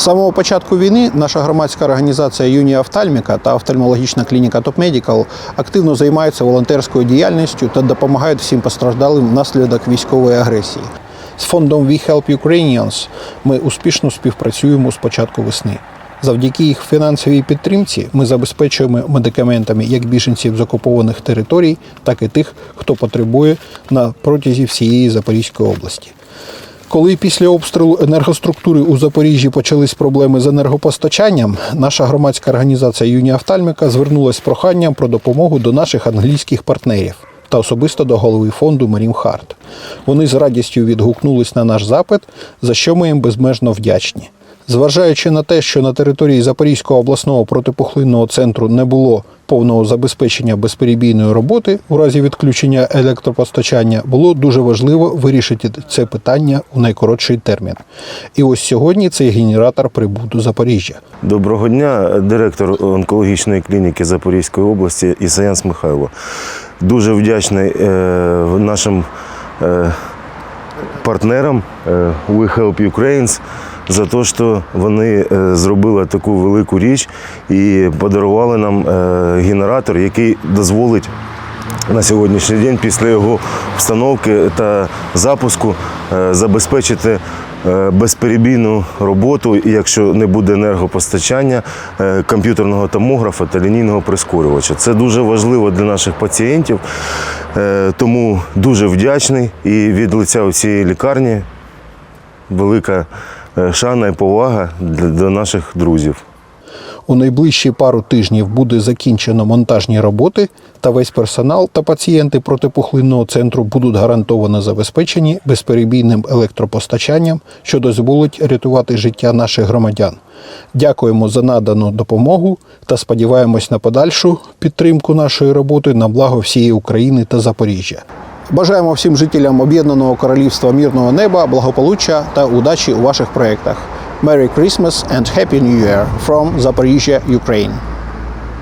З самого початку війни наша громадська організація Юнія Офтальміка та офтальмологічна клініка Топ Медікал активно займаються волонтерською діяльністю та допомагають всім постраждалим внаслідок військової агресії. З фондом We Help Ukrainians ми успішно співпрацюємо з початку весни. Завдяки їх фінансовій підтримці ми забезпечуємо медикаментами як біженців з окупованих територій, так і тих, хто потребує на протязі всієї Запорізької області. Коли після обстрілу енергоструктури у Запоріжжі почались проблеми з енергопостачанням, наша громадська організація Юнія Офтальміка звернулася з проханням про допомогу до наших англійських партнерів та особисто до голови фонду Марім Харт. Вони з радістю відгукнулись на наш запит, за що ми їм безмежно вдячні. Зважаючи на те, що на території Запорізького обласного протипухлинного центру не було повного забезпечення безперебійної роботи у разі відключення електропостачання, було дуже важливо вирішити це питання у найкоротший термін. І ось сьогодні цей генератор прибув до Запоріжжя. Доброго дня, директор онкологічної клініки Запорізької області Ісаянс Михайло. Дуже вдячний е, нашим е, партнерам е, We Help Ukrainians за те, що вони е, зробили таку велику річ і подарували нам е, генератор, який дозволить на сьогоднішній день після його встановки та запуску е, забезпечити е, безперебійну роботу, якщо не буде енергопостачання е, комп'ютерного томографа та лінійного прискорювача. Це дуже важливо для наших пацієнтів, тому дуже вдячний і від лиця всієї лікарні велика шана і повага до наших друзів. У найближчі пару тижнів буде закінчено монтажні роботи, та весь персонал та пацієнти протипухлинного центру будуть гарантовано забезпечені безперебійним електропостачанням, що дозволить рятувати життя наших громадян. Дякуємо за надану допомогу та сподіваємось на подальшу підтримку нашої роботи на благо всієї України та Запоріжжя. Бажаємо всім жителям Об'єднаного Королівства мирного неба, благополуччя та удачі у ваших проєктах. Merry Christmas and Happy New Year from Zaporizhia, Ukraine.